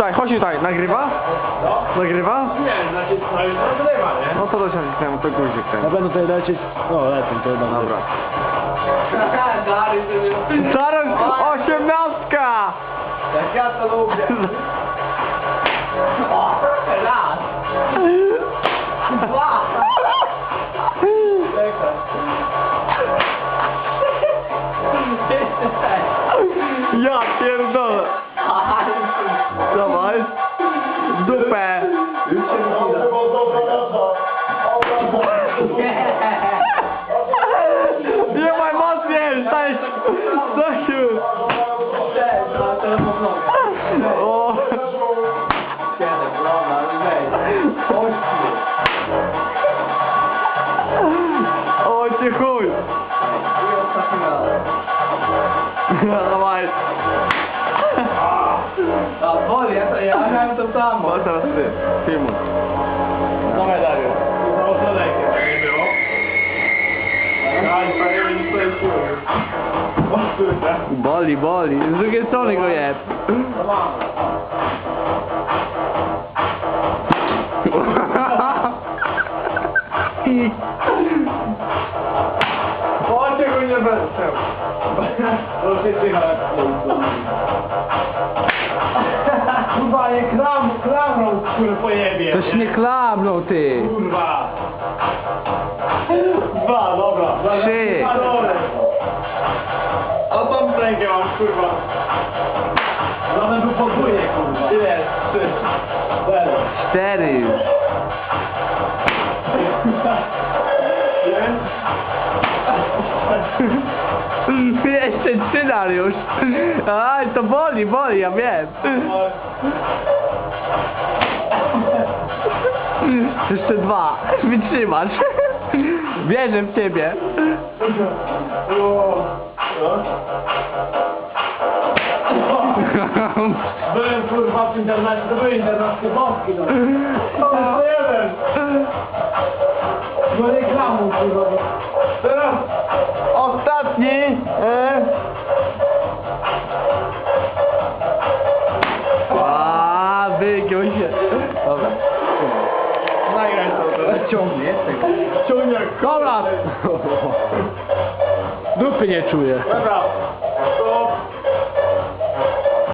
tutaj, chodź tutaj, nagrywa? No. Nagrywa? Nie, znaczy, no już nagrywa, nie? No to dociągnę to guzik ten. Na pewno tutaj lecieć. No, lecę, to jednak. Dobra. Zaraz osiemnastka! Jak ja to lubię. Raz. Dwa. Ja pierdolę! Staj! Stasiu! O! O ci chuj! Dawaj! A, boli, ja, ja miałem to samo. O teraz ty, Timur. Boli, boli. Z drugiej strony go jeb. Chodźcie go nie będę. Proszę cię, Kurwa, nie klam, klamrą, który pojebie. Toś nie klamnął ty. Kurwa. Dwa. Dobra, Trzy. Kurwa. One był podwójnie, kurwa. Ile? Trzy. Zero. Cztery. Jeszcze trzy Dariusz. Aj, to boli, boli, ja wiem. Jeszcze dwa. Wytrzymasz. Wierzę w ciebie. Byłem kurwa w internecie, to był internet boski, no. To jeden. No nie klamu, kurwa. Teraz Ostatni. E. A, wygiął się. Dobra. nagraj to teraz. Ciągnie tego. Ciągnie. Dobra. Dupy nie czuję. Dobra.